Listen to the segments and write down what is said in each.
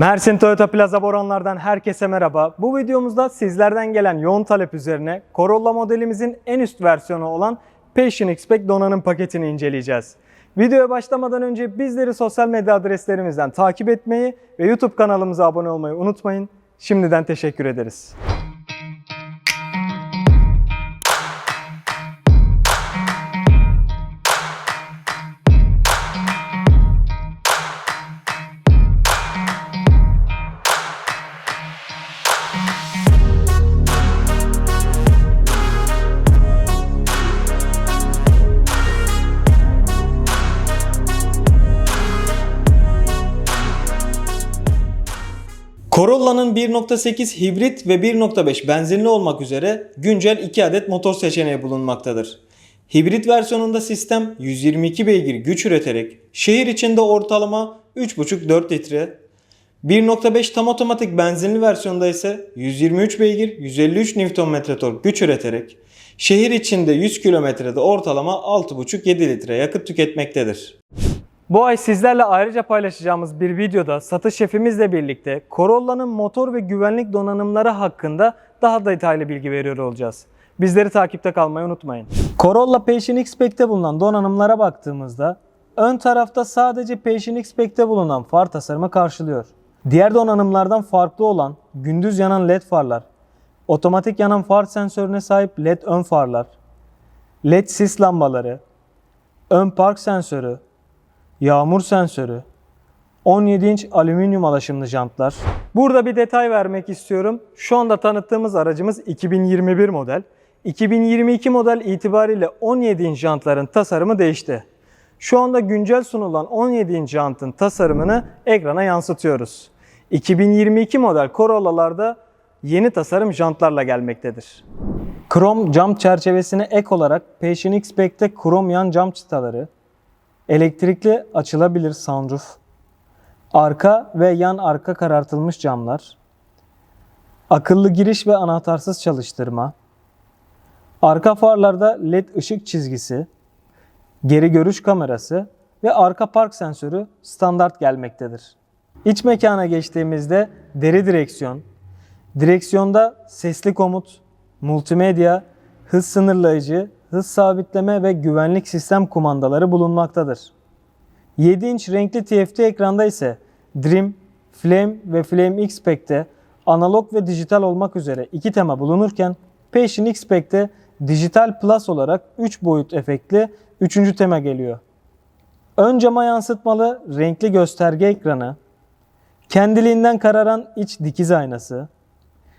Mersin Toyota Plaza Boranlar'dan herkese merhaba. Bu videomuzda sizlerden gelen yoğun talep üzerine Corolla modelimizin en üst versiyonu olan Passion X-Pack donanım paketini inceleyeceğiz. Videoya başlamadan önce bizleri sosyal medya adreslerimizden takip etmeyi ve YouTube kanalımıza abone olmayı unutmayın. Şimdiden teşekkür ederiz. Corolla'nın 1.8 hibrit ve 1.5 benzinli olmak üzere güncel 2 adet motor seçeneği bulunmaktadır. Hibrit versiyonunda sistem 122 beygir güç üreterek şehir içinde ortalama 3.5-4 litre, 1.5 tam otomatik benzinli versiyonda ise 123 beygir 153 Nm tork güç üreterek şehir içinde 100 kilometrede ortalama 6.5-7 litre yakıt tüketmektedir. Bu ay sizlerle ayrıca paylaşacağımız bir videoda satış şefimizle birlikte Corolla'nın motor ve güvenlik donanımları hakkında daha detaylı bilgi veriyor olacağız. Bizleri takipte kalmayı unutmayın. Corolla Passion X-Pack'te bulunan donanımlara baktığımızda ön tarafta sadece Passion X-Pack'te bulunan far tasarımı karşılıyor. Diğer donanımlardan farklı olan gündüz yanan led farlar, otomatik yanan far sensörüne sahip led ön farlar, led sis lambaları, ön park sensörü, yağmur sensörü, 17 inç alüminyum alaşımlı jantlar. Burada bir detay vermek istiyorum. Şu anda tanıttığımız aracımız 2021 model. 2022 model itibariyle 17 inç jantların tasarımı değişti. Şu anda güncel sunulan 17 inç jantın tasarımını ekrana yansıtıyoruz. 2022 model Corolla'larda yeni tasarım jantlarla gelmektedir. Krom cam çerçevesine ek olarak Passion X-Pack'te krom yan cam çıtaları, Elektrikli açılabilir sunroof, arka ve yan arka karartılmış camlar, akıllı giriş ve anahtarsız çalıştırma, arka farlarda led ışık çizgisi, geri görüş kamerası ve arka park sensörü standart gelmektedir. İç mekana geçtiğimizde deri direksiyon, direksiyonda sesli komut, multimedya, hız sınırlayıcı, hız sabitleme ve güvenlik sistem kumandaları bulunmaktadır. 7 inç renkli TFT ekranda ise Dream, Flame ve Flame X-Pack'te analog ve dijital olmak üzere iki tema bulunurken Passion X-Pack'te Dijital Plus olarak 3 boyut efektli 3. tema geliyor. Ön cama yansıtmalı renkli gösterge ekranı, kendiliğinden kararan iç dikiz aynası,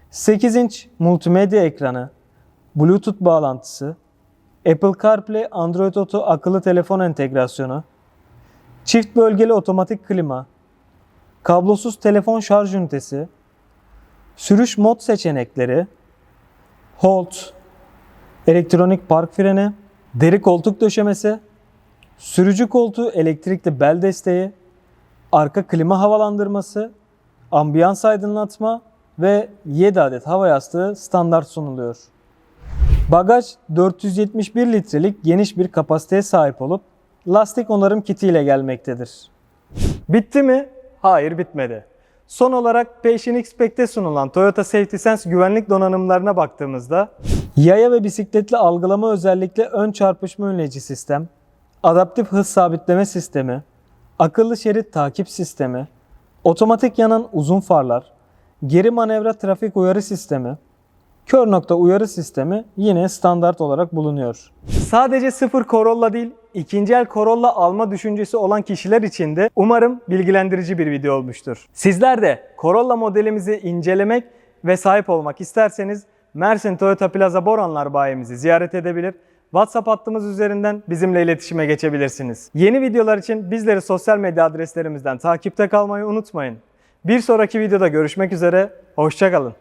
8 inç multimedya ekranı, Bluetooth bağlantısı, Apple CarPlay, Android Auto akıllı telefon entegrasyonu, çift bölgeli otomatik klima, kablosuz telefon şarj ünitesi, sürüş mod seçenekleri, Hold, elektronik park freni, deri koltuk döşemesi, sürücü koltuğu elektrikli bel desteği, arka klima havalandırması, ambiyans aydınlatma ve 7 adet hava yastığı standart sunuluyor. Bagaj 471 litrelik geniş bir kapasiteye sahip olup lastik onarım kiti ile gelmektedir. Bitti mi? Hayır bitmedi. Son olarak Passion X-Pack'te sunulan Toyota Safety Sense güvenlik donanımlarına baktığımızda yaya ve bisikletli algılama özellikle ön çarpışma önleyici sistem, adaptif hız sabitleme sistemi, akıllı şerit takip sistemi, otomatik yanan uzun farlar, geri manevra trafik uyarı sistemi, Kör nokta uyarı sistemi yine standart olarak bulunuyor. Sadece sıfır Corolla değil, ikinci el Corolla alma düşüncesi olan kişiler için de umarım bilgilendirici bir video olmuştur. Sizler de Corolla modelimizi incelemek ve sahip olmak isterseniz Mersin Toyota Plaza Boranlar bayimizi ziyaret edebilir. WhatsApp hattımız üzerinden bizimle iletişime geçebilirsiniz. Yeni videolar için bizleri sosyal medya adreslerimizden takipte kalmayı unutmayın. Bir sonraki videoda görüşmek üzere, hoşçakalın.